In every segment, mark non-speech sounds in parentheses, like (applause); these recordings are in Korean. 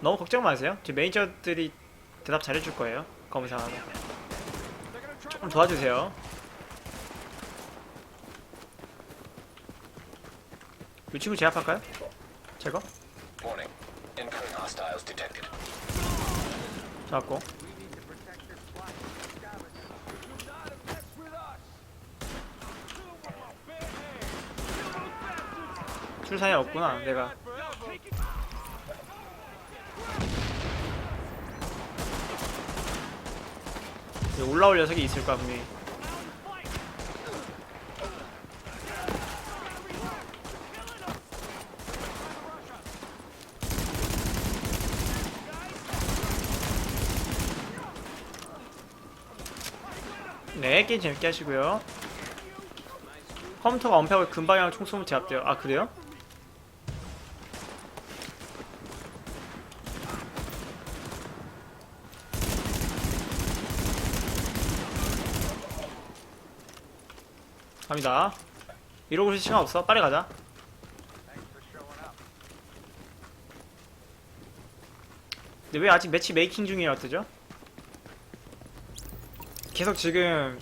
너무 걱정 마세요. 제 매니저들이 대답 잘해줄 거예요. 검사하고. 조금 도와주세요. 이 친구 제압할까요? 제거? 잡았고. 출사에 없구나, 내가. 올라올 녀석이 있을 거야, 분명히. 네, 게임 재밌게 하시고요. 컴퓨터가 언패하고 금방향 총 쏘면 제압돼요. 아, 그래요? 갑니다. 이러고 있을 시간 없어. 빨리 가자. 근데 왜 아직 매치 메이킹 중이라 뜨죠? 계속 지금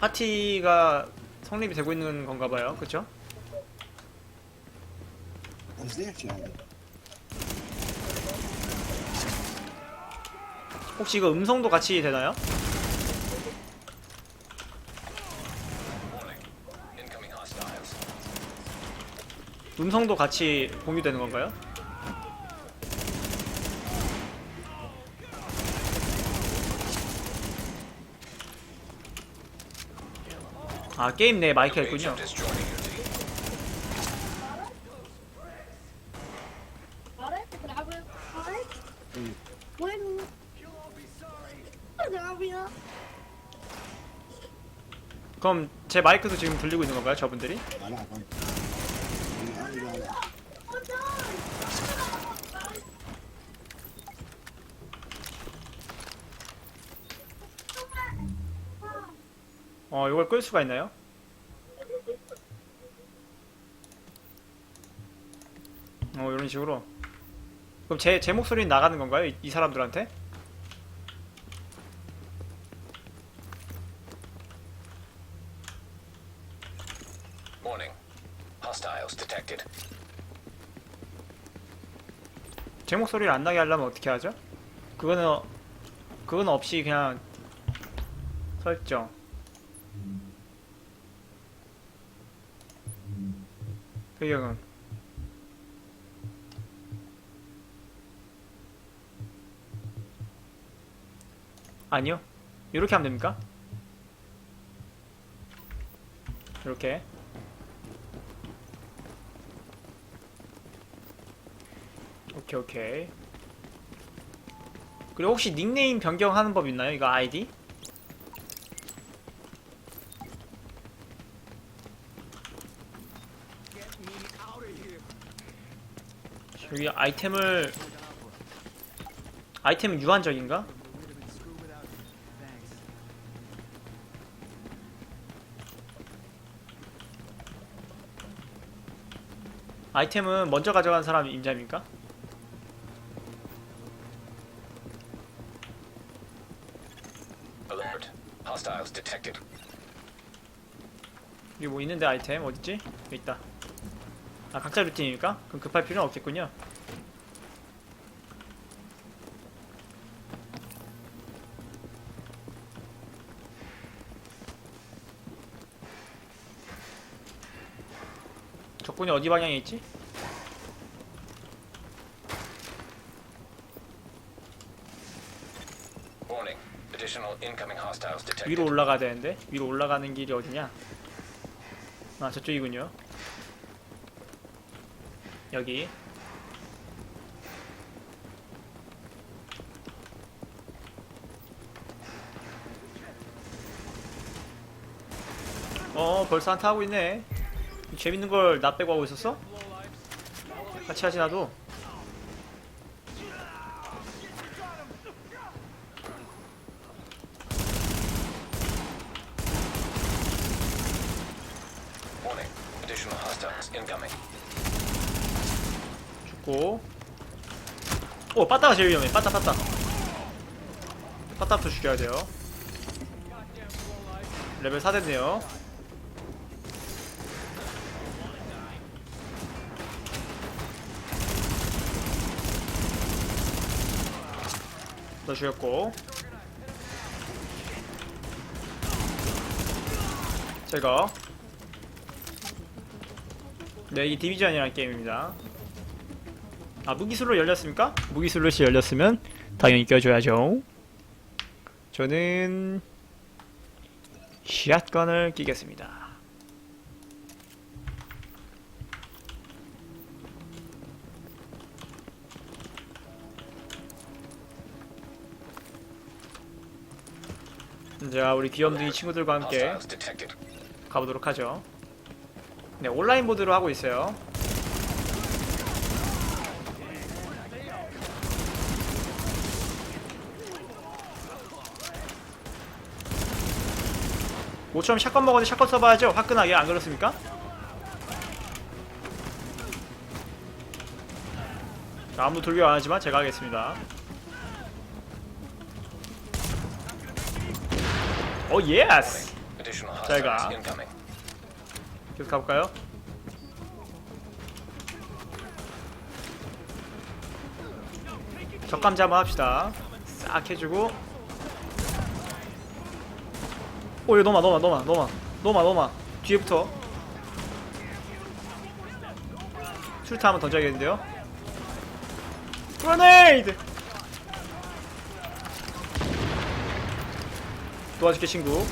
파티가 성립이 되고 있는 건가 봐요. 그쵸? 혹시 이거 음성도 같이 되나요? Warning. Incoming hostiles. 음성도 같이 공유되는 건가요? 아 게임 내 마이크가 있군요. 그럼 제 마이크도 지금 들리고 있는 건가요 저분들이? 어 이걸 끌 수가 있나요? 어 이런 식으로 그럼 제, 제 목소리는 나가는 건가요? 이, 이 사람들한테? 제 목소리를 안 나게 하려면 어떻게 하죠? 그거는 어- 그건 없이 그냥 설정 배경은 아니요 이렇게 하면 됩니까? 이렇게 오케이 오케이 그리고 혹시 닉네임 변경하는 법 있나요? 이거 아이디? 여기 아이템을 아이템은 유한적인가? 아이템은 먼저 가져간 사람이 임자입니까? 여기 뭐 있는데 아이템 어딨지? 여기 있다 아 각자 루틴입니까? 그럼 급할 필요는 없겠군요 적군이 어디 방향에 있지? 위로 올라가야 되는데 위로 올라가는 길이 어디냐? 아 저쪽이군요. 여기. 어 벌써 한타 하고 있네. 재밌는 걸 나 빼고 하고 있었어? 같이 하지 나도. Incoming. 죽고. 오 빠따가 제일 위험해. 빠따 빠따. 빠따부터 죽여야 돼요. 레벨 4 됐네요. 너 죽였고. 제가 네, 이 디비전이라는 게임입니다. 아, 무기술로 열렸습니까? 무기술로시 열렸으면 당연히 껴줘야죠. 저는 샷건을 끼겠습니다. 자, 우리 귀염둥이 친구들과 함께. 가보도록 하죠. 네, 온라인 모드로 하고 있어요. 모처럼 샷건 먹었는데 샷건 써봐야죠. 화끈하게 안 그렇습니까? 자, 아무도 돌격 안 하지만 제가 하겠습니다. 오 예스! Additional 잘 가. hostiles incoming. 계속 가볼까요? 적감자 한번 합시다. 싹 해주고. 오, 이거 넘어, 넘어, 넘어, 넘어, 넘어, 넘어. 뒤에부터. 술타 한번 던져야겠는데요? 그레네이드! 도와줄게, 친구.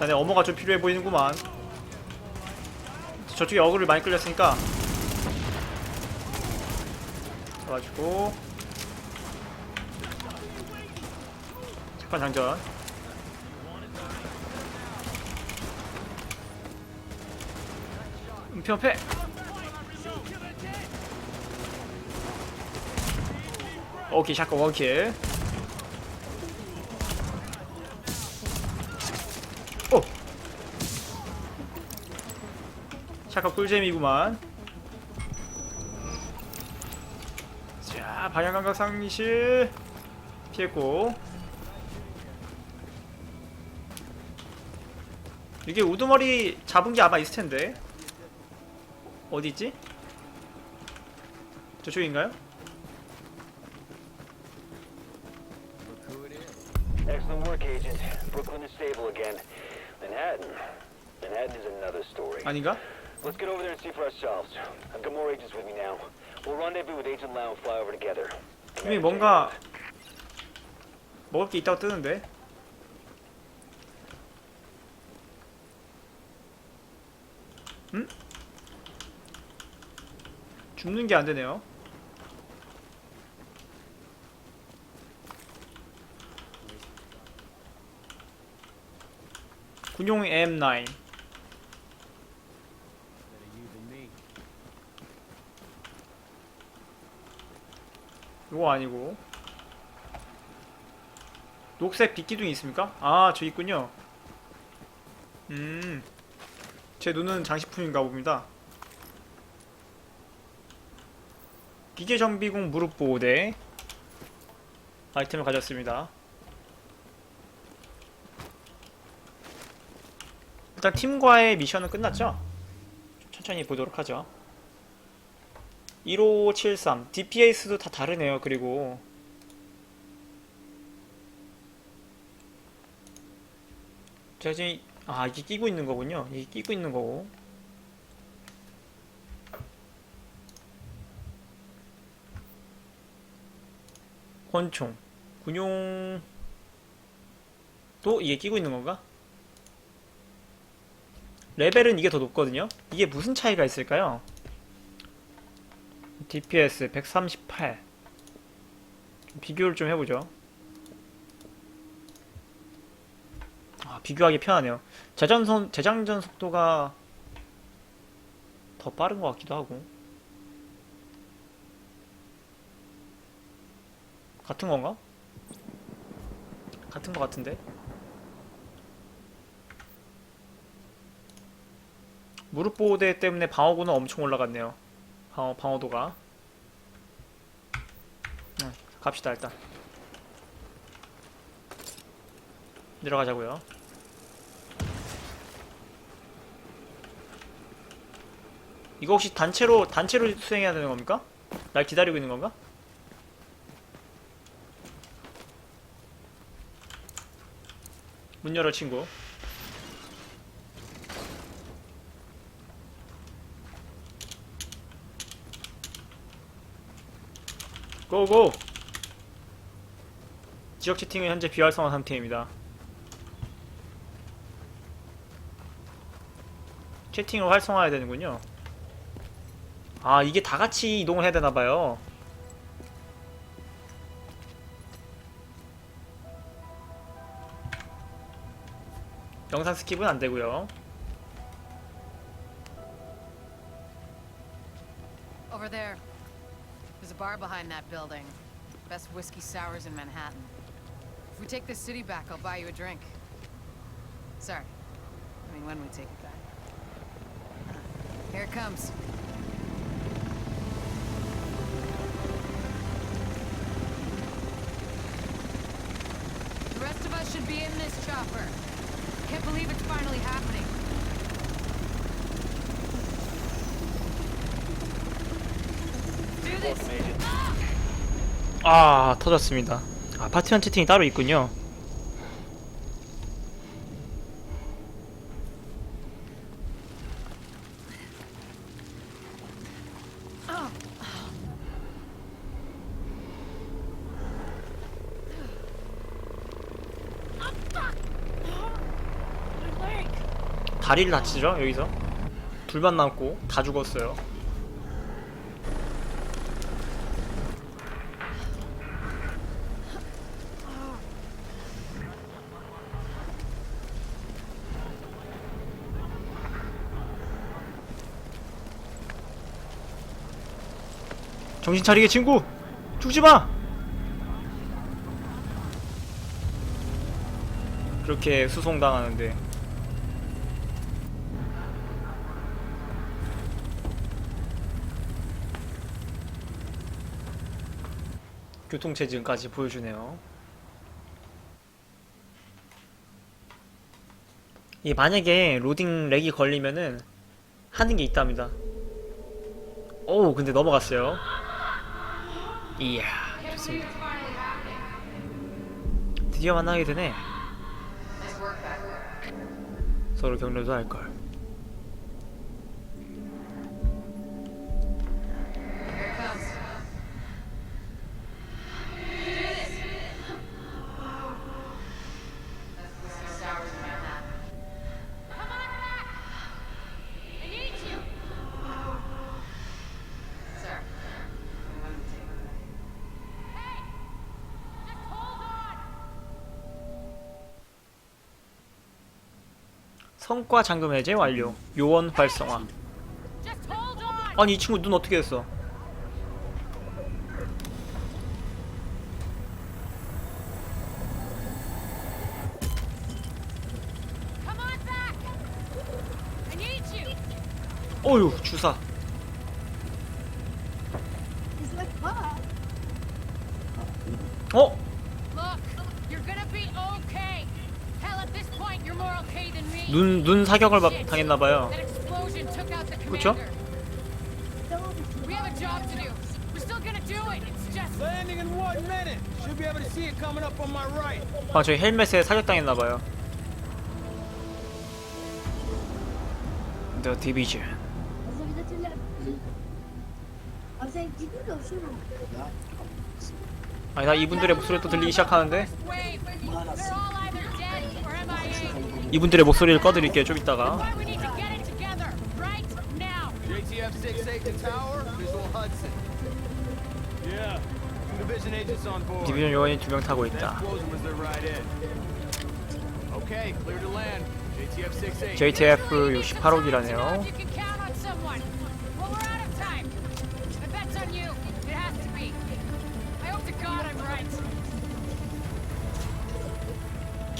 자네 어머가 좀 필요해 보이는구만 저쪽에 어그를 많이 끌렸으니까 잡아주고 착한 장전. 은폐 은폐 오케이 샷건 원킬. 오! 샷건 꿀잼이구만. 자 방향감각 상실 피했고 이게 우두머리 잡은 게 아마 있을 텐데 어디 있지? 저쪽인가요? Excellent work, Agent. Brooklyn is stable again. Manhattan. Manhattan is another story. 아닌가? Let's get over there and see for ourselves. I've got more agents with me now. We'll rendezvous with Agent Lau and fly over together. 분명히 뭔가 먹을 게 있다고 뜨는데 음? 줍는 게 안 되네요. 군용 M9 이거 아니고 녹색 빗기둥이 있습니까? 아, 저 있군요. 음, 제 눈은 장식품인가 봅니다. 기계 정비공 무릎 보호대 아이템을 가졌습니다. 일단 팀과의 미션은 끝났죠? 천천히 보도록 하죠. 1573 DPS도 다 다르네요. 그리고 제가 지금 이- 아 이게 끼고 있는 거군요. 이게 끼고 있는 거고. 권총 군용 또 이게 끼고 있는 건가? 레벨은 이게 더 높거든요. 이게 무슨 차이가 있을까요? DPS 138 비교를 좀 해보죠. 아, 비교하기 편하네요. 재전선, 재장전 속도가 더 빠른 것 같기도 하고. 같은 건가? 같은 것 같은데? 무릎 보호대 때문에 방어구는 엄청 올라갔네요. 방어, 방어도가. 갑시다 일단 내려가자고요 이거 혹시 단체로 단체로 수행해야 되는 겁니까? 날 기다리고 있는 건가? 문 열어 친구 고고 지역 채팅은 현재 비활성화 상태입니다 채팅을 활성화해야 되는군요 아 이게 다 같이 이동을 해야 되나봐요 영상 스킵은 안 되고요 Over there. There's a bar behind that building. Best whiskey sours in Manhattan. If we take this city back, I'll buy you a drink. Sorry. I mean, when we take it back. Uh, Here it comes. Should be in this chopper. Can't believe it's finally happening. Do this. 아 터졌습니다 아 파티원 채팅이 따로 있군요 다리를 다치죠 여기서? 둘만 남고 다 죽었어요. 정신 차리게 친구! 죽지 마! 그렇게 수송당하는데 교통체증까지 보여주네요. 이 만약에 로딩 렉이 걸리면은 하는 게 있답니다. 오, 근데 넘어갔어요. 이야, 좋습니다. 드디어 만나게 되네. 서로 격려도 할 걸. 성과 잠금 해제 완료. 요원 활성화. 아니 이 친구 눈 어떻게 됐어? 어휴 주사. 어? Look, you're gonna be okay. Hell, at this point, you're more okay than me. 눈 눈 사격을 the up on my right. 아 저희 헬멧에. The Division. Also, die tut doch schon. 아니 나 이분들의 목소리 또 들리기 시작하는데 이분들의 목소리를 꺼드릴게요 좀 이따가. Why we need to get it together right now. JTF 6 Aiken Tower, Visual Hudson. Yeah. Two division agents on board. 디비전 요원이 두 명 타고 That 있다. explosion was their right in. Okay, clear to land. JTF 6 8. JTF Really need some time to know 68호기라네요.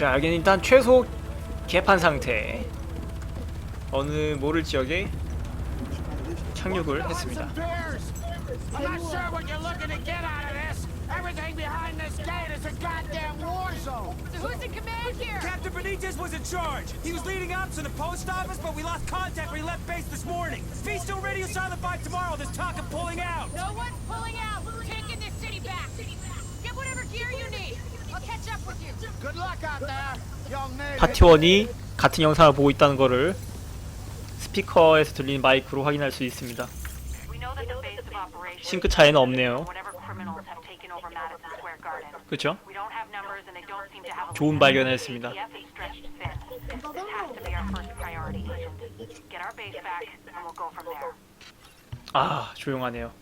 자 여기는 일단 최소 개판 상태. 어느 모를 지역에 착륙을 했습니다. Bears! I'm not sure what you're looking to get out of this, Everything behind this gate is a goddamn war zone. So who's in command here? Captain Benitez was in charge. He was leading ops in the post office, but we lost contact when he left base this morning. If he's still radio silent by tomorrow, there's talk of pulling out. No one's pulling out. We're taking this city back. Get whatever gear you need. 파티원이 같은 영상을 보고 있다는 거를 스피커에서 들리는 마이크로 확인할 수 있습니다. 싱크 차이는 없네요. 그렇죠? A 좋은 발견을 했습니다. 아 조용하네요.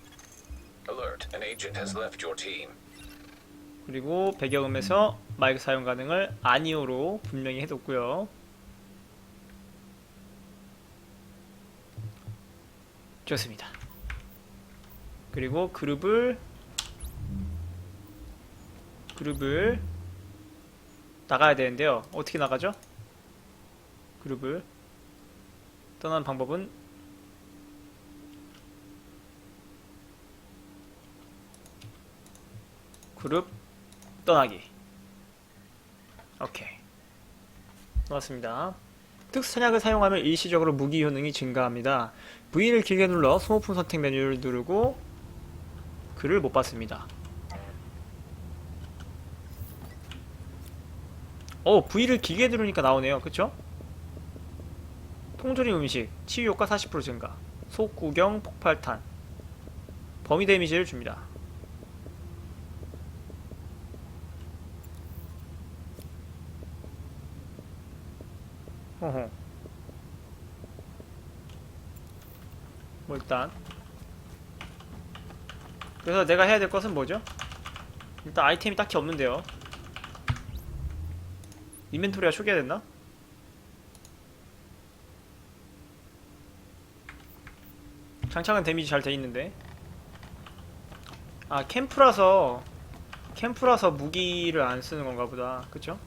그리고 배경음에서 마이크 사용 가능을 아니오로 분명히 해뒀고요. 좋습니다. 그리고 그룹을 그룹을 나가야 되는데요. 어떻게 나가죠? 그룹을 떠나는 방법은 그룹 떠나기. 오케이. 좋았습니다. 특수 선약을 사용하면 일시적으로 무기 효능이 증가합니다. V를 길게 눌러 소모품 선택 메뉴를 누르고 글을 못 봤습니다. 어, V를 길게 누르니까 나오네요. 그쵸? 통조림 음식, 치유 효과 40% 증가, 속구경 폭발탄, 범위 데미지를 줍니다. 뭐 일단 그래서 내가 해야 될 것은 뭐죠? 일단 아이템이 딱히 없는데요 인벤토리가 초기화됐나? 장착은 데미지 잘 돼있는데 아 캠프라서 캠프라서 무기를 안 쓰는 건가 보다 그쵸?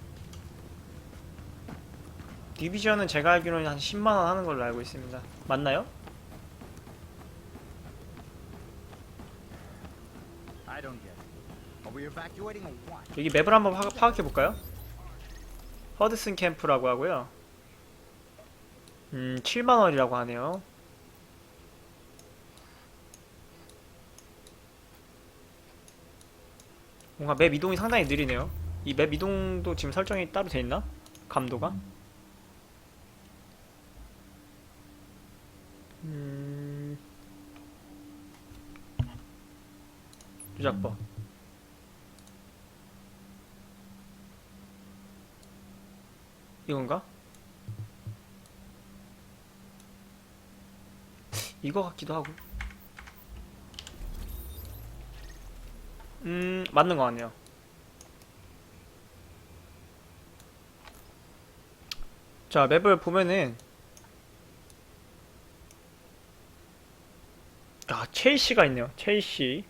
디비전은 제가 알기로는 한 10만원 하는 걸로 알고 있습니다. 맞나요? 여기 맵을 한번 파, 파악해 볼까요? 허드슨 캠프라고 하고요. 음, 7만원이라고 하네요. 뭔가 맵 이동이 상당히 느리네요. 이 맵 이동도 지금 설정이 따로 돼 있나? 감도가? 음... 조작법. 이건가? 이거 같기도 하고. 음 맞는 것 같네요 자 맵을 보면은 아, 첼시가 있네요. 첼시.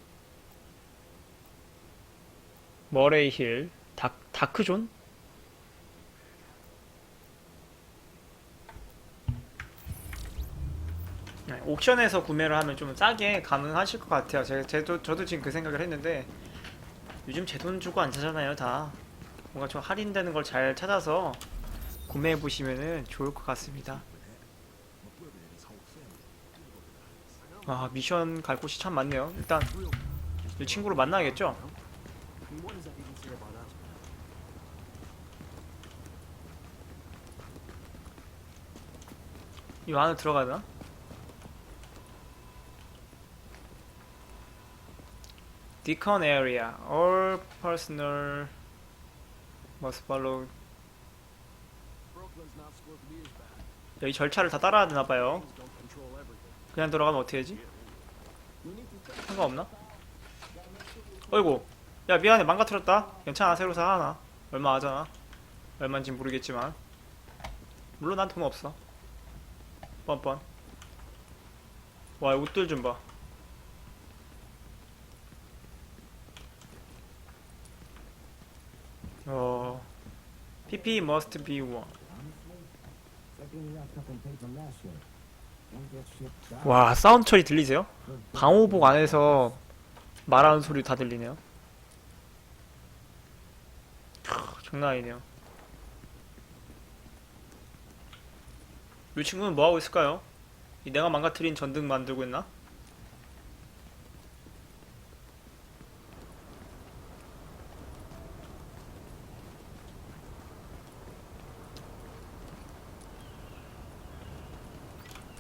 머레이 힐. 다, 다크존? 네, 옥션에서 구매를 하면 좀 싸게 가능하실 것 같아요. 제, 제도, 저도 지금 그 생각을 했는데 요즘 제 돈 주고 안 사잖아요, 다. 뭔가 좀 할인되는 걸 잘 찾아서 구매해 보시면은 좋을 것 같습니다. 아 미션 갈 곳이 참 많네요 일단 이 친구를 만나야겠죠? 이 안에 들어가야 되나? Decon area all personnel must follow 여기 절차를 다 따라야 되나봐요 그냥 들어가면 어떻게 되지? 상관없나? 어이구. 야 미안해. 망가뜨렸다. 괜찮아. 새로 사 하나. 얼마 하잖아. 얼마인지 모르겠지만. 물론 난 돈 없어. 뻔뻔. 와 옷들 좀봐. 어. PP must be one 와 사운드 처리 들리세요? 방호복 안에서 말하는 소리 다 들리네요 크, 장난 아니네요 이 친구는 뭐하고 있을까요? 내가 망가뜨린 전등 만들고 있나?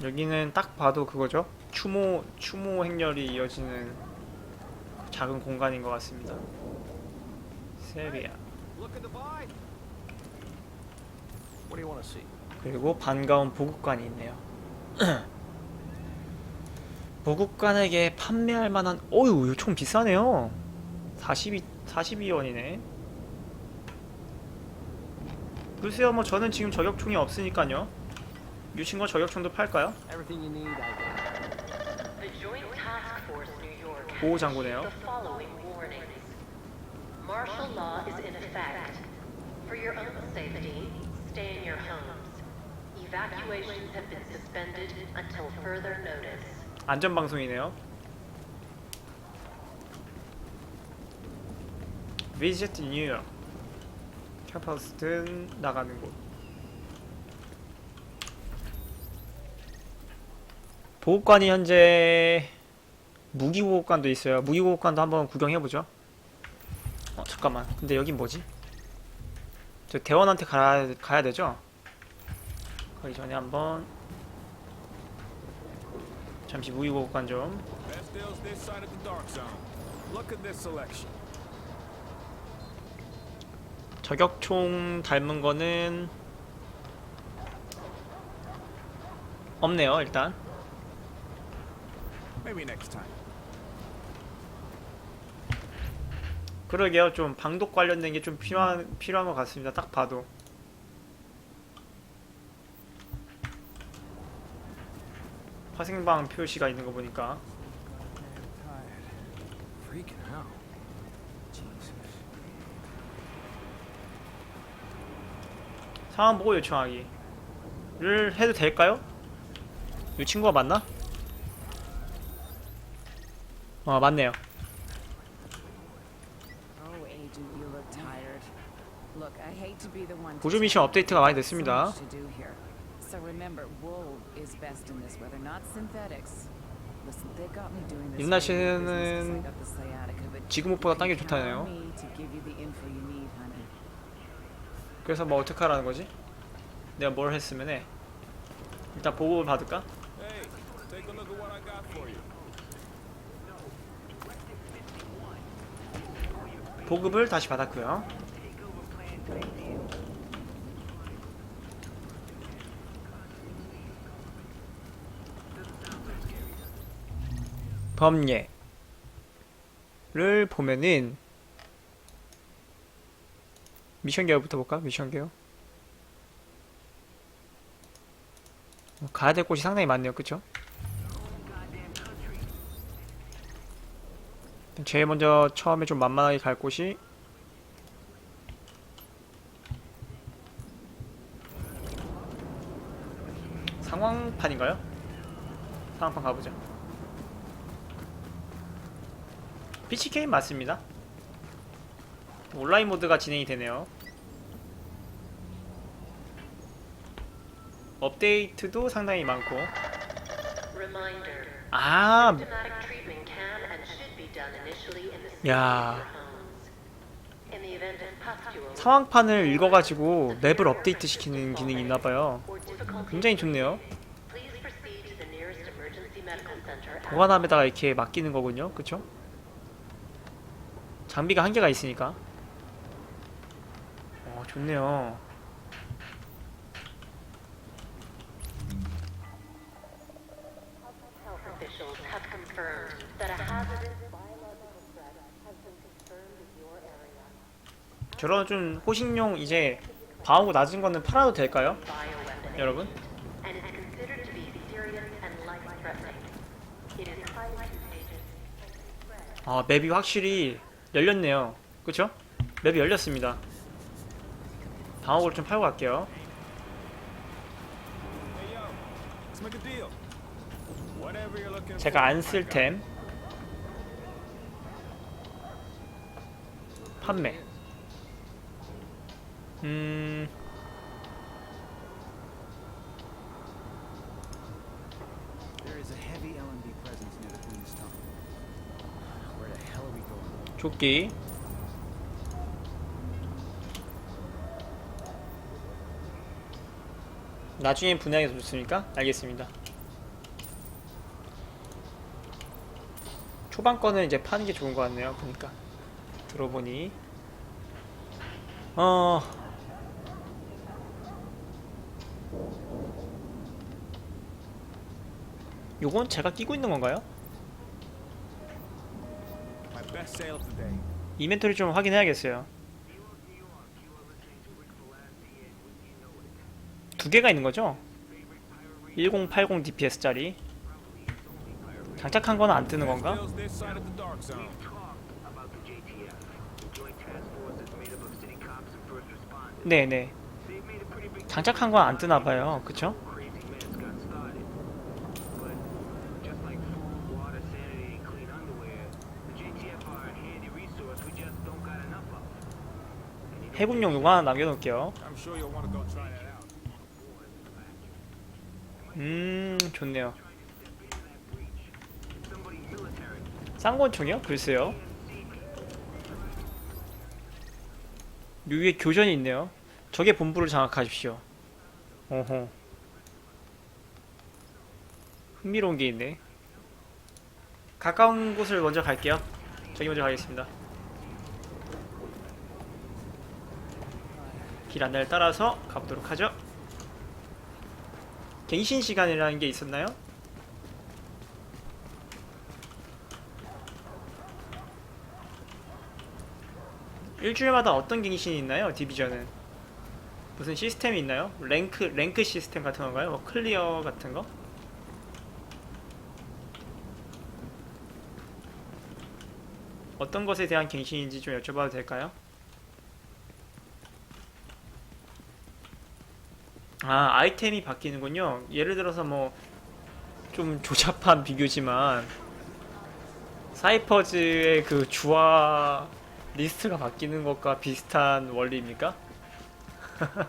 여기는 딱 봐도 그거죠. 추모 추모 행렬이 이어지는 작은 공간인 것 같습니다. 세비야. 그리고 반가운 보급관이 있네요. (clears throat) 보급관에게 판매할 만한 어유 총 비싸네요. 42 42원이네. 글쎄요 뭐 저는 지금 저격총이 없으니까요. 이 친구가 저격총도 팔까요? 보호 장구네요. the following warnings. Martial law is in effect. For your own safety, stay in your homes. Evacuations have been suspended until further notice. 안전 방송이네요. Visit New York. 캠퍼스든 나가는 곳. 보급관이 현재 무기 보급관도 있어요. 무기 보급관도 한번 구경해 보죠. 어 잠깐만. 근데 여긴 뭐지? 저 대원한테 가야 가야 되죠? 거기 전에 한번 잠시 무기 보급관 좀. 저격총 닮은 거는 없네요 일단 Maybe next time. 그러게요 좀 방독 관련된 게 좀 필요한 필요한 것 같습니다 딱 봐도 화생방 표시가 있는 거 보니까 Freaking out. Jesus. 상황 보고 요청하기를 해도 될까요? 이 친구가 맞나? 어 맞네요 Oh, 보조 미션 업데이트가 많이 됐습니다 So much to do here. So remember, wool is best in this weather, not synthetics. Listen, they got me doing this 윤나 radio business 'cause I 씨는 지금 옷보다 딴 게 좋다네요. 그래서 뭐 어떻게 하라는 거지? 내가 뭘 했으면 해 일단 보급을 받을까? Hey, take a look at what I got for you. 보급을 다시 받았고요 범례를 보면은 미션 개요부터 볼까? 미션 어, 가야 될 곳이 상당히 많네요 그쵸? 제일 먼저 처음에 좀 만만하게 갈 곳이 상황판인가요? 상황판 가보죠. PC 게임 맞습니다. 온라인 모드가 진행이 되네요. 업데이트도 상당히 많고. 아 pustule 상황판을 읽어가지고 맵을 업데이트 시키는 기능이 있나봐요. 굉장히 좋네요. 보관함에다가 이렇게 맡기는 거군요. 그쵸? 장비가 한계가 있으니까. 어, 좋네요. Health officials have confirmed that a hazardous biological threat has been confirmed in your area. 저런 좀 호식용 이제 방어구 낮은 거는 팔아도 될까요? 여러분? 아, 맵이 확실히 열렸네요. 그쵸? 맵이 열렸습니다. 방어구를 좀 팔고 갈게요. 제가 안 쓸 템 판매 going? 조끼. 나중에 분양해서 좋습니까? 알겠습니다. 초반 거는 이제 파는 게 좋은 것 같네요 보니까. 들어보니. 어 요건 제가 끼고 있는 건가요? 이벤토리 좀 확인해야겠어요. 두 개가 있는 거죠? 1080 DPS짜리. 장착한 거는 안 뜨는 건가? 네네. 장착한 건 안 뜨나 봐요. 그쵸? 해군용 용 하나 남겨놓을게요. 음, 좋네요. 쌍권총이요? 글쎄요. 요 위에 교전이 있네요. 적의 본부를 장악하십시오. 어허. 흥미로운 게 있네. 가까운 곳을 먼저 갈게요. 저기 먼저 가겠습니다. 길 안내를 따라서 가보도록 하죠. 갱신 시간이라는 게 있었나요? 일주일마다 어떤 갱신이 있나요? 디비전은 무슨 시스템이 있나요? 랭크 랭크 시스템 같은 건가요? 뭐 클리어 같은 거? 어떤 것에 대한 갱신인지 좀 여쭤봐도 될까요? 아 아이템이 바뀌는군요. 예를 들어서 뭐 좀 조잡한 (laughs) 비교지만 사이퍼즈의 그 주화 리스트가 바뀌는 것과 비슷한 원리입니까? (laughs)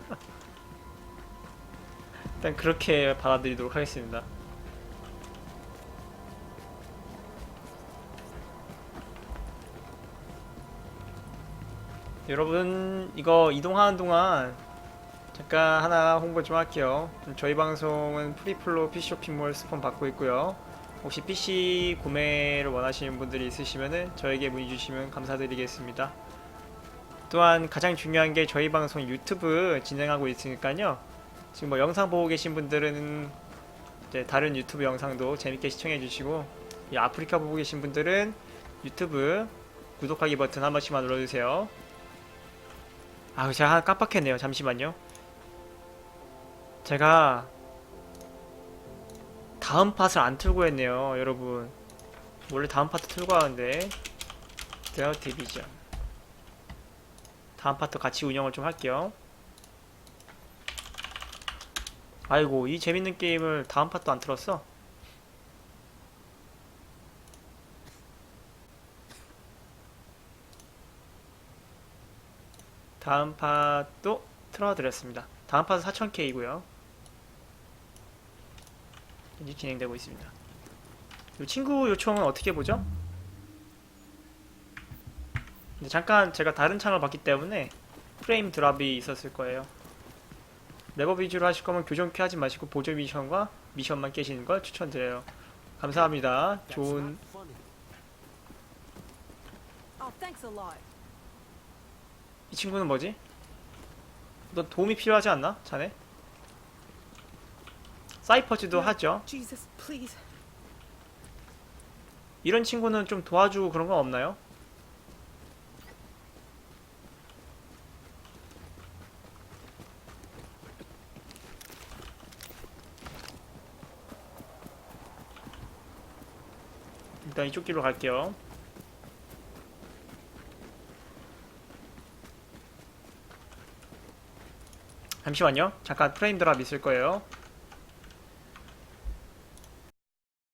일단 그렇게 받아들이도록 하겠습니다. 여러분 이거 이동하는 동안 잠깐 하나 홍보 좀 할게요. 저희 방송은 프리플로 PC쇼핑몰 스폰 받고 있고요. 혹시 PC 구매를 원하시는 분들이 있으시면 저에게 문의 주시면 감사드리겠습니다. 또한 가장 중요한 게 저희 방송 유튜브 진행하고 있으니까요. 지금 뭐 영상 보고 계신 분들은 이제 다른 유튜브 영상도 재밌게 시청해 주시고 이 아프리카 보고 계신 분들은 유튜브 구독하기 버튼 한 번씩만 눌러주세요. 아, 제가 깜빡했네요. 잠시만요. 제가 다음 팟을 안 틀고 했네요, 여러분. 원래 다음 파트 틀고 하는데 데어 디비전 다음 파트 같이 운영을 좀 할게요. 아이고, 이 재밌는 게임을 다음 파트 안 틀었어? 다음 팟도 틀어드렸습니다. 다음 팟은 4000K이고요. 현재 진행되고 있습니다. 이 친구 요청은 어떻게 보죠? 잠깐 제가 다른 창을 봤기 때문에 프레임 드랍이 있었을 거예요. 레버 위주로 하실 거면 교정 키 하지 마시고 보조 미션과 미션만 깨시는 걸 추천드려요. 감사합니다. 좋은 Oh. 이 친구는 뭐지? 너 도움이 필요하지 않나? 자네? 사이퍼즈도 하죠. 이런 친구는 좀 도와주고 그런 건 없나요? 일단 이쪽 길로 갈게요. 잠시만요. 잠깐 프레임 드랍 있을 거예요.